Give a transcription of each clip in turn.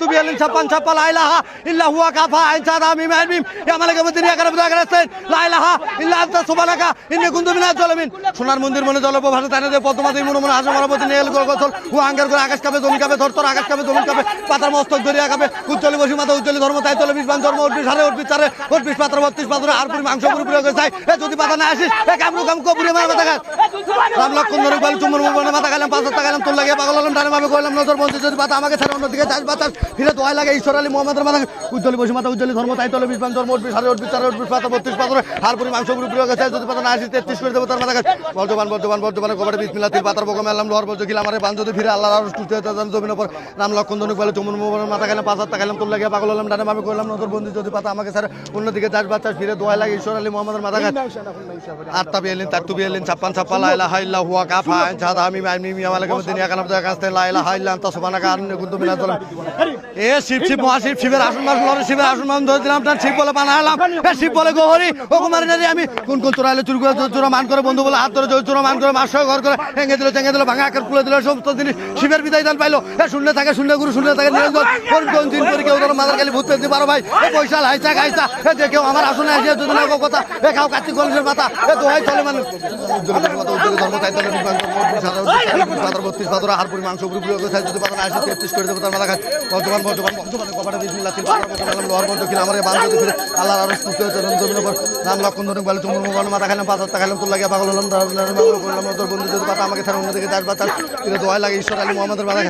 tu bielin chapan chapa la ilaha illa huwa kafa ain sada mim ain mim ya malaka mদিনী আকারে বুদা আকারে লা ইলাহা ইল্লা আনতা, সুবহানাকা, ইন্নী কুনতু মিনাজ জালিমিন সোনার মন্দির মনে জলপ ভাষা তানে দে পদ্মাতে মনে মনে হাসে মারবতি নিয়ে গেল গোসল ও আঙ্গার করে আকাশ কাপে জমি কাপে ধর তোর আকাশ কাপে জমি কাপে, পাতার মস্তক দরিয়া কাপে। উজ্জ্বলি বসি মাথা উজ্জ্বলি ধর্ম, তাই তলে বিশ বান, ধর্ম উঠবি সারে উঠবি চারে উঠবি পাত্র বত্রিশ পাত্র আর পুরি মাংস পুরি পুরি চাই এ যদি পাতা না আসিস, এ কামরু কাম কপুরি মার মাথা খাস রাম লক্ষণ ধরে বল চুমুর মুমনে মাথা গেলাম পাঁচ হাজার গেলাম তোর লাগে পাগল হলাম, ডানে ভাবে কইলাম, নজর বন্ধু যদি পাতা আমাকে ছাড়া, অন্যদিকে যাস বাতাস ফিরে দোয়াই লাগে ঈশ্বর আলী মোহাম্মদের মাথা উজ্জ্বলি বসি মাথা উজ্জ্বলি ধর্ম, তাই তলে বিশ বান ধর্ম, উঠবি সারে উঠবি, চারে উঠবি, পাতা বত্রিশ পাত্র আর পুরি মাংস পুরি যদি পাতা না আসিস তেত্রিশ করে দেবো তার মাথা খাস বর্তমান বর্তমান বর্তমানে কবাটে বিসমিল্লাহ তিল পাতার বকমে আল্লাহ লোহার বলছো গিলা আমারে বান, যদি ফিরে আল্লাহ আর সুস্থ হতে জমিন উপর রাম লক্ষণ ধনুক বলে মুমনের মাথা গেলাম পাঁচ হাজার গেলাম তোর লাগে পাগল হলাম, ডানে ভাবে কইলাম নজর বন্ধু যদি পাতা আমাকে ছাড়া, অন্যদিকে যাস বাতাস ফিরে দোয়াই লাগে ঈশ্বর আলী মোহাম্মদের মাথা খাস আত্তা বিয়েলিন তার তু বিয়েলিন ছাপ্পান ছাপ্পা লাইলা হাইল্লা হুয়া কাফা জাদা আমি মাই মিমি আমালে কেমন দিনিয়া কানাম দয়া কাস্তে লাইলা হাইল্লা আনতা সুবানা কারণ কুন্তু চলে এ শিব শিব শিবের শিবের মান ধরে দিলাম বলে আমি কোন কোন চোরাইলে চুরি করে, চোরা মান করে, বন্ধু বলে হাত ধরে, চোরা মান করে মাস ঘর করে দিল দিল, ভাঙা আকার খুলে দিল সমস্ত শিবের বিদায় দান পাইলো। শূন্য থাকে, শূন্য গুরু, শূন্য থাকে দিন করে কেউ ধরো, মাদার কালি, ভূত পেতে পারো ভাই। পয়সা লাইসা খাইসা এ আমার আসনে আসে যদি কথা, এ কার্তিক গণেশের মাথা দোহাই চলে মানুষ। ধর্ম তাহলে বত্রিশ পাতা আসে, তেত্রিশ করে দেবো, তার মাথা বর্তমান বর্তমান বর্তমানে কপাটা পাতা বর্তমান লোহার বন্ধ কিনা আমার বান্ধব ফিরে আল্লাহর আরও সুস্থ হয়েছে জমির উপর নাম লক্ষণ ধরে বলে তুমি মোবাইল মাথা খাইলাম হাজার খাইলাম তোর লাগে পাগল হলাম করলাম তোর বন্ধু যদি পাতা আমাকে ছাড়া অন্যদিকে চাষ বাতাস কিন্তু দোয়াই লাগে ঈশ্বর আলী মোহাম্মদের মাথা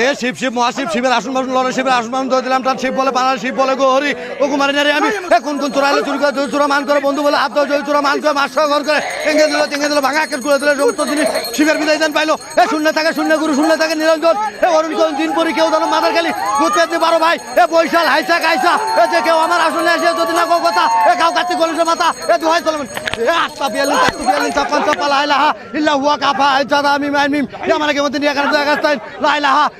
এ শিব শিব মহাশিব শিবের আসন বাসন লড়ে, শিবের আসন বাসন ধরে দিলাম, তার শিব বলে পানার শিব বলে, গহরি ও কুমারী নারী আমি। কোন কোন চোরাইলে চুরি করে, জয় চোরা মান করে, বন্ধু বলে, হাত জয় চোরা মান করে মাস ঘর করে টেঙ্গে দিল টেঙ্গে দিল, ভাঙা আকের করে দিল, সমস্ত জিনিস শিবের বিদায় দান পাইলো। এ শূন্য থাকে, শূন্য গুরু, শূন্য থাকে, নিরঞ্জন। এ অরুণ কোন দিন পরে কেউ ধরো মাথার খালি যেতে পারো ভাই। এ বৈশাল, হাইসা খাইসা এ যে কেউ আমার আসনে আসে, যদি না কেউ কথা, এ কাউ কাতি গলিসে মাথা এ দুহাই চলবেন এ আটটা বিয়ালিন চারটি বিয়ালিন ছাপ্পান ছাপ্পা লাইলাহা ইল্লা হুয়া কাফা জাদা আমি মাইন মিম। ইয়া মানে কেমন নিয়ে কারণ জায়গা লাইলাহা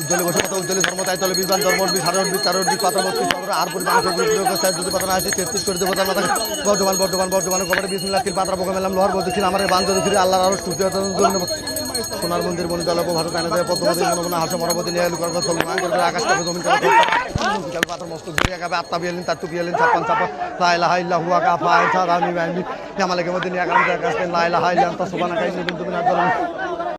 উজ্জ্বলে বসে কথা উজ্জ্বলে ধর্ম তাই তলে বিমান ধর্ম উঠবি সারে উঠবি চারে উঠবি পাতা বত্রিশ আর পরি মাংস যদি পাতা না আসে তেত্রিশ করে দেবো মাথা। বর্ধমান বর্ধমান বর্ধমান কবারে বিসমিল্লাহ তিল পাত্রা বকে মেলাম লোহার বলতেছিল আমার বান্ধব ফিরে আল্লাহর আরও সুস্থ সোনার মন্দির মনে জলপ ভারত আনে দেয় পদ্মাবতী মনে মনে হাসো মরাবতী নিয়ে করবে চল মান করে আকাশ কাপে জমিন কাপে ঘুরে কাপে আত্মা বিয়ালিন তার বিয়ালিন ছাপ্পান ছাপ্পা লাইলা হাইল্লা হুয়া বাইনি আমালে মধ্যে নিয়ে লাইলা হাইল্লা সুবানা কিন্তু বিনা